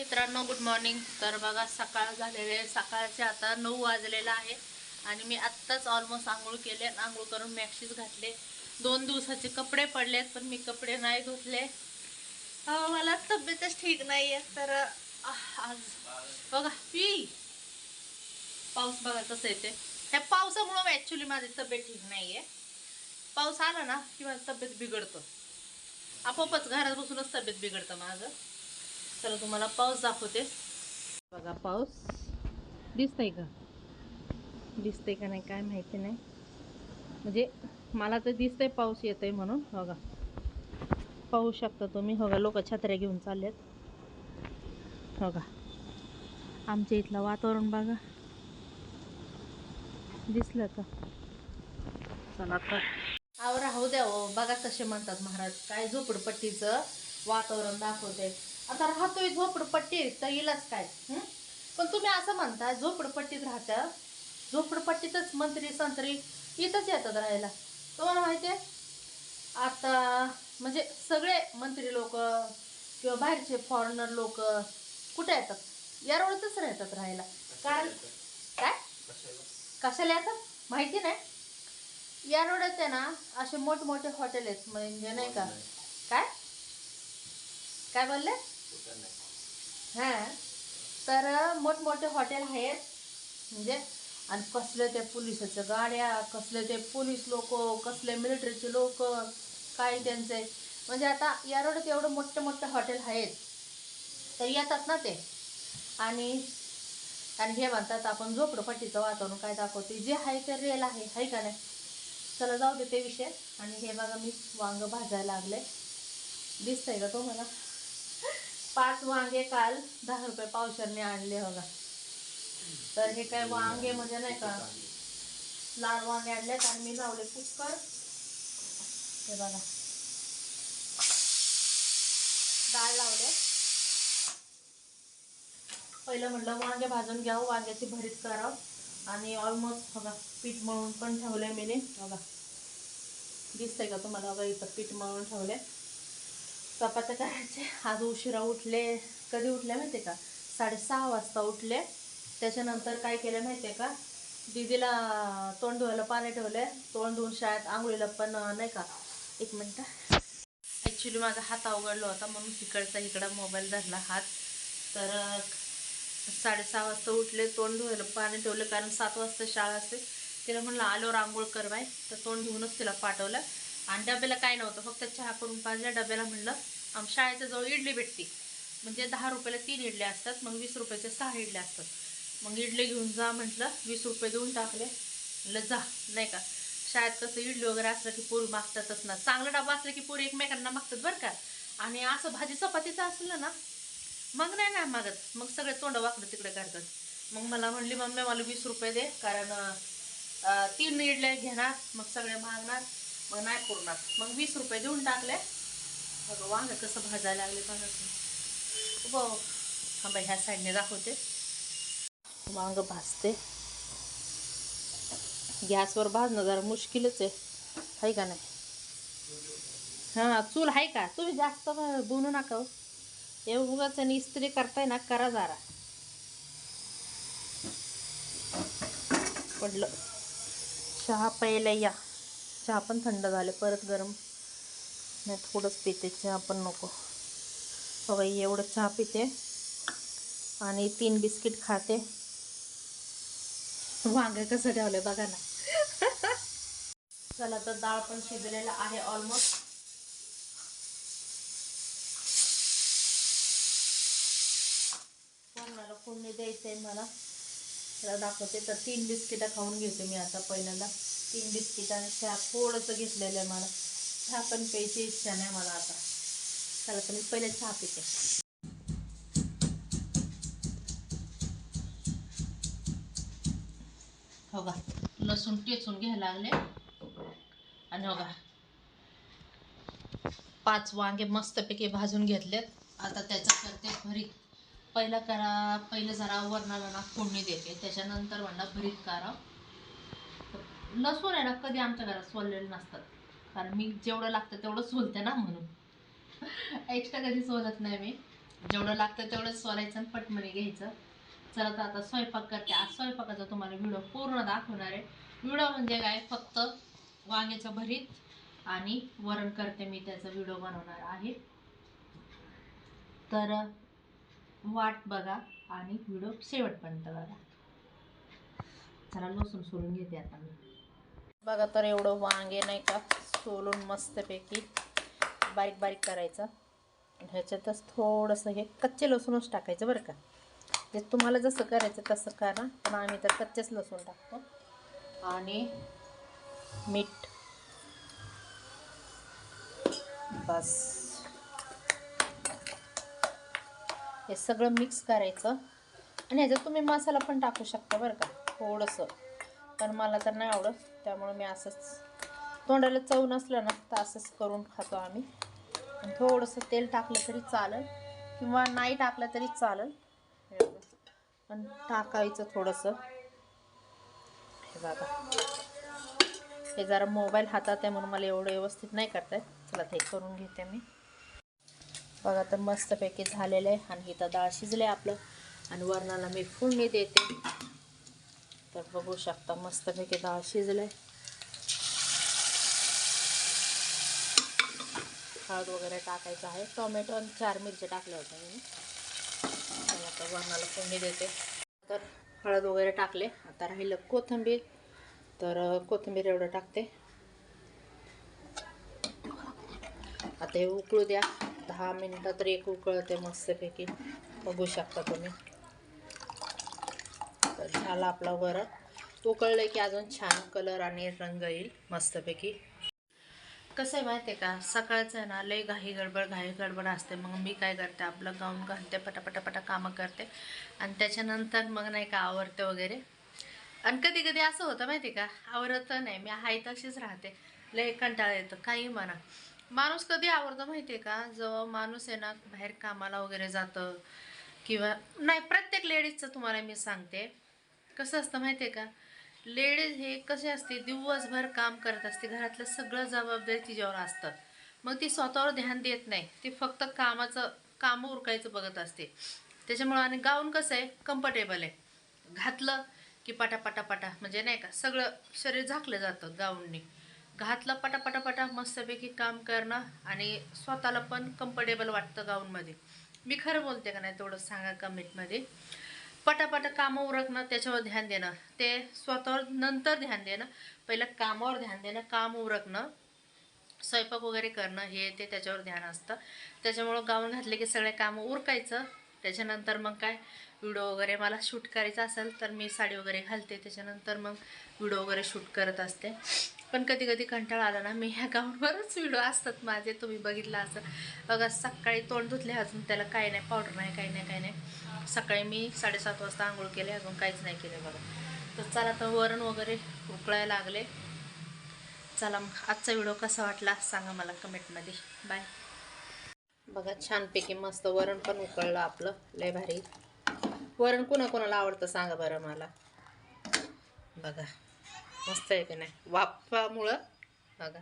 मित्रांनो good morning तर बघा सकाळ झालेले आहे. सकाळचे आता नऊ वाजलेला आहे आणि मी आत्ताच ऑलमोस्ट आंघोळ केले आणि आंघोळ करून मॅक्सीच घातले. दोन दिवसाचे कपडे पडलेत पण मी कपडे नाही धुतले. मला तब्येतच ठीक नाही आहे तर आज बघा पी पाऊस बघा कसं येते. ह्या पावसामुळं ॲक्च्युली माझी तब्येत ठीक नाही आहे पाऊस आला ना की माझी तब्येत बिघडतं. आपोआपच घरात बसूनच तब्येत बिघडतं माझं. चला तुम्हाला पाऊस दाखवते. बघा पाऊस. दिसतंय का? दिसतंय का नाही काय माहिती नाही. म्हणजे मला तर दिसतंय पाऊस येतोय म्हणून. हो बघा पाहू शकता तुम्ही. हो बघा लोक छत्र्या घेऊन चाललेत. हो बघा आमच्या इथलं वातावरण बघा. दिसलं का? चला तर अहो राहू द्या हो. बघा कसे म्हणतात महाराज. काय झोपडपट्टीचं वातावरण दाखवते आता राहतोय झोपडपट्टी तर येईलच काय? पण तुम्ही असं म्हणता झोपडपट्टीत राहत्या झोपडपट्टीतच मंत्री संत्री इथंच येतात राहायला. तुम्हाला माहिती आहे? आता म्हणजे सगळे मंत्री लोक किंवा बाहेरचे फॉरेनर लोक कुठे येतात? यारोळतच राहतात राहायला. कारण काय? कशाला येतात? माहिती नाही. या रोडात आहे ना असे मोठमोठे हॉटेल आहेत म्हणजे नाही का? काय? काय बोलले? हां. तर मोठमोठे हॉटेल आहेत. म्हणजे आणि कसले ते पोलिसाच्या गाड्या कसले ते पोलीस लोक कसले मिलिटरीचे लोक काय त्यांचे. म्हणजे आता या रोडात एवढं मोठे मोठे हॉटेल आहेत. तर येतात ना ते. आणि आणि हे म्हणतात आपण झोपडपट्टीचं वातावरण काय दाखवते? जे आहे ते रेल आहे. आहे का नाही? चला जाऊ दे ते विषय. आणि हे बघा मी वांग भाजायला लागले. दिसतंय का तुम्हाला? पाच वांगे काल दहा रुपये पावशरने आणले बघा. तर हे काय वांगे म्हणजे नाही का लाल वांगे आणल्यात आणि मी लावले कुकर. हे बघा. डाळ लावले. पहिलं म्हटलं वांगे भाजून घ्यावं वांग्याची भरीत करावं. आणि ऑलमोस्ट बघा पीठ मळून पण ठेवले मी बघा. दिसतंय का तुम्हाला? बघा इथं पीठ मळून ठेवले चपात्या करायचे. आज उशिरा उठले. कधी उठले माहिती आहे का? साडेसहा वाजता उठले. त्याच्यानंतर काय केलं माहिती आहे का? दीदीला तोंड धुवायला पाणी ठेवले. तोंड धुवून शाळेत आंघोळीला पण नाही का? एक मिनटं. ॲक्च्युली माझा हात अवघडला होता म्हणून तिकडचा इकडं मोबाईल धरला हात. तर साडेसहा वाजता उठले तोंड धुवायला पाणी ठेवलं. कारण सात वाजता शाळा असते. तिला म्हणलं आलो आंघोळ करवाय तर तोंड धुवूनच तिला पाठवलं. आणि डब्याला काय नव्हतं फक्त चहा करून पाजल्या डब्याला म्हणलं आम शाळेच्या जवळ इडली भेटते. म्हणजे दहा रुपयाला तीन इडल्या असतात मग वीस रुपयाच्या सहा इडल्या असतात. मग इडली घेऊन जा म्हटलं वीस रुपये देऊन टाकले. म्हटलं जा. नाही का? शाळेत कसं इडली वगैरे असलं की पोरी मागतातच ना. चांगला डबा असला की पोरी एकमेकांना मागतात बरं का? आणि असं भाजी चपातीचं असलं ना मग नाही ना मागत. मग सगळे तोंड वाकडं तिकडे करतात. मग मला म्हणली मम्मी मला वीस रुपये दे कारण तीन इडल्या घेणार मग सगळे मागणार. मग नाही पुरणार मग वीस रुपये देऊन टाकले. बघा वांग कसं भाजायला लागले बघा तुम्ही. बघ हा. बाई ह्या साईडने दाखवते. वांग भाजते. गॅसवर भाजणं जरा मुश्किलच आहे. आहे का नाही? हां चूल आहे का? तुम्ही जास्त बनू नका हो. हे उगाच आणि इस्त्री करताय ना करा जरा. पडलं. चहा प्यायला या. चहा पण थंड झाले परत गरम. नाही थोडंच पिते चहा पण नको. बघा एवढं चहा पिते. आणि तीन बिस्किट खाते. वांगे कसं ठेवले बघा ना. चला तर डाळ पण शिजलेला आहे ऑलमोस्ट कोणाला फोडणी द्यायचंय मला? त्याला दाखवते. तर तीन बिस्किटं खाऊन घेते मी आता पहिल्यांदा. तीन बिस्किटं चहा थोडंसं घेतलेलं आहे मला. चहा पण प्यायची इच्छा नाही मला आता. त्याला तर मी पहिले चहा पिते. हो का? लसूण टेचून घ्यायला लागले. आणि हो का? पाच वांगे मस्तपैकी भाजून घेतलेत. आता त्याचं करते भरीत. पहिलं करा पहिलं जरा वरणाला ना फोडणी देते. त्याच्यानंतर म्हणा भरीत करा. लसूण आहे ना कधी आमच्या घरात सोललेले नसतात. कारण मी जेवढं लागतं तेवढं सोलते ना म्हणून. एक्स्ट्रा कधी सोलत नाही मी. जेवढं लागतं तेवढं सोलायचं आणि पटमणी घ्यायचं. चला तर आता स्वयंपाक करते. आज स्वयंपाकाचा तुम्हाला व्हिडिओ पूर्ण दाखवणार आहे. व्हिडिओ म्हणजे काय? फक्त वांग्याचं भरीत आणि वरण करते मी त्याचा व्हिडिओ बनवणार आहे. तर वाट बघा आणि व्हिडिओ शेवटपर्यंत बघा. चला लसूण सोलून घेते आता मी. बघा तर एवढं वांगे नाही का सोलून मस्तपैकी बारीक बारीक करायचं. ह्याच्यातच थोडंसं हे कच्चे लसूणच टाकायचं बरं का. जे तुम्हाला जसं करायचं तसं करा पण आम्ही तर कच्चेच लसूण टाकतो. आणि मीठ. बस. हे सगळं मिक्स करायचं. आणि ह्याच्यात तुम्ही मसाला पण टाकू शकता बरं का थोडंसं. पण मला तर नाही आवडत त्यामुळं मी असंच तोंडाला चव नसलं ना तर असंच करून खातो आम्ही. आणि थोडंसं तेल टाकलं तरी चालेल किंवा नाही टाकलं तरी चालेल. पण टाकायचं थोडंसं. हे बघा. हे जरा मोबाईल हातात आहे म्हणून मला एवढं व्यवस्थित नाही करत येत. चला ते करून घेते मी. बघा तर मस्तपैकी झालेलं आहे आणि इथं डाळ शिजले आपलं. आणि वरणाला मी फोडणी देते. तर बघू शकता मस्तपैकी डाळ शिजले हळद वगैरे टाकायचं आहे. टोमॅटो आणि चार मिरच्या टाकल्या होत्या मी. आता वरणाला फोडणी देते. तर हळद वगैरे टाकले. आता राहिलं कोथिंबीर. तर कोथिंबीर एवढं टाकते. आता हे उकळू द्या. दहा मिनटं तर एक उकळते मस्तपैकी. बघू शकता तुम्ही. तर झाला आपला वरण उकळलं की अजून छान कलर आणि रंग येईल मस्तपैकी. कसं आहे माहिती आहे का? सकाळचं आहे ना लय घाई गडबड घाई गडबड असते. मग मी काय करते? आपलं गाऊन घालते पटापटापटा कामं करते. आणि त्याच्यानंतर मग नाही का आवरते वगैरे. आणि कधी कधी असं होतं माहिती आहे का? आवरत नाही. मी हाय तशीच राहते. लय कंटाळा येतं. काही म्हणा. माणूस कधी आवडतं माहिती आहे का? जेव्हा माणूस आहे ना बाहेर कामाला वगैरे जातं किंवा नाही प्रत्येक लेडीजचं तुम्हाला मी सांगते. कसं असतं माहिती आहे का? लेडीज हे कसे असते दिवसभर काम करत असते. घरातलं सगळं जबाबदारी तिच्यावर असतं. मग ती स्वतःवर ध्यान देत नाही. ती फक्त कामाचं कामं उरकायचं बघत असते. त्याच्यामुळं आणि गाऊन कसं आहे? कम्फर्टेबल आहे. घातलं की पटा पाटा पाटा म्हणजे नाही का? सगळं शरीर झाकलं जातं गाऊननी. घातलं पटापटापटा मस्तपैकी काम करणं आणि स्वतःला पण कम्फर्टेबल वाटतं गाऊनमध्ये. मी खरं बोलते का नाही तेवढं सांगा कमेंटमध्ये. पटापट कामं उरकणं त्याच्यावर ध्यान देणं. ते स्वतःवर नंतर ध्यान देणं. पहिलं कामावर ध्यान देणं काम उरकणं. स्वयंपाक वगैरे करणं हे ते त्याच्यावर ध्यान असतं. त्याच्यामुळं गाऊन घातले की सगळे कामं उरकायचं. त्याच्यानंतर मग काय? व्हिडिओ वगैरे मला शूट करायचा असेल तर मी साडी वगैरे घालते. त्याच्यानंतर मग व्हिडिओ वगैरे शूट करत असते. पण कधी कधी कंटाळा आला ना मी ह्या गाऊनवरच व्हिडिओ असतात माझे तुम्ही बघितलं असं बघा सकाळी तोंड धुतले अजून त्याला काही नाही पावडर नाही काही नाही काही नाही. सकाळी मी साडेसात वाजता आंघोळ केले अजून काहीच नाही केले बघा. तर चला तर वरण वगैरे उकळायला लागले. चला मग आजचा व्हिडिओ कसा वाटला सांगा मला कमेंटमध्ये. बाय बघा छानपैकी मस्त वरण पण उकळलं आपलं लय भारी. वरण कोणा कोणाला आवडतं सांगा बरं मला. बघा. मस्त आहे की नाही? वाफामुळं बघा.